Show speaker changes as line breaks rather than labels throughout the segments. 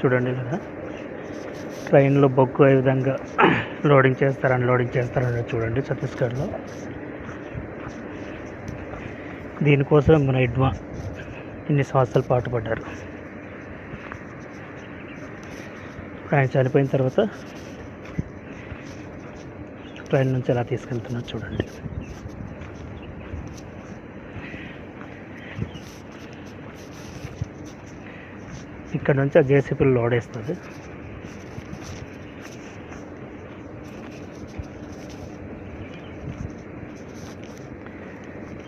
చూడండి కదా ట్రైన్లో బొగ్గు ఏ విధంగా లోడింగ్ చేస్తారు అన్లోడింగ్ చేస్తారని చూడండి ఛత్తీస్గఢ్లో. దీనికోసం మన ఇడ్వా ఇన్ని సంవత్సరాలు పాటుపడ్డారు ఆయన చనిపోయిన తర్వాత ట్రైన్ నుంచి ఎలా తీసుకెళ్తున్నారు చూడండి. ఇక్కడ నుంచి ఆ జేసీపీలు లోడ్ వేస్తుంది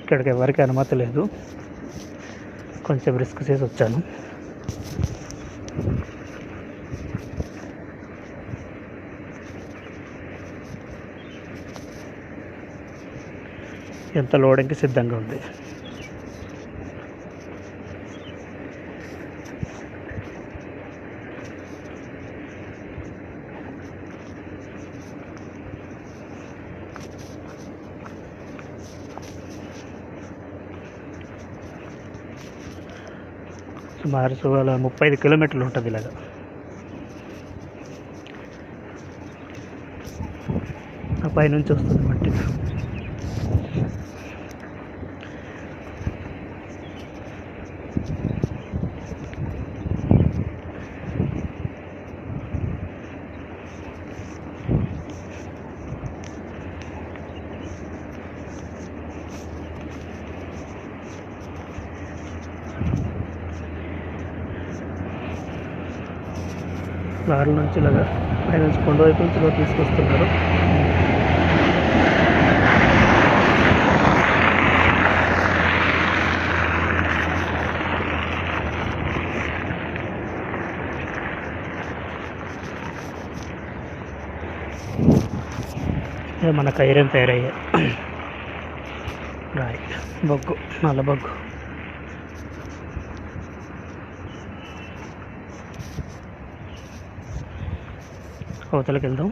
ఇక్కడికి ఎవరికి అనుమతి లేదు. కొంచెం రిస్క్ చేసి వచ్చాను. ఎంత లోడింగ్కి సిద్ధంగా ఉంది? సుమారు సుమారు ముప్పై ఐదు కిలోమీటర్లు ఉంటుంది ఇలాగ. పైనుంచి వస్తుంది మట్టి. లారీ నుంచి ఇలాగా పైన నుంచి కొండ వైపు నుంచి ఇలా తీసుకొస్తున్నారు. ఇదే మన ఐరన్ తయారయ్యాయి. రాయి. బొగ్గు నల్ల బొగ్గు. అవతలకి వెళ్దాం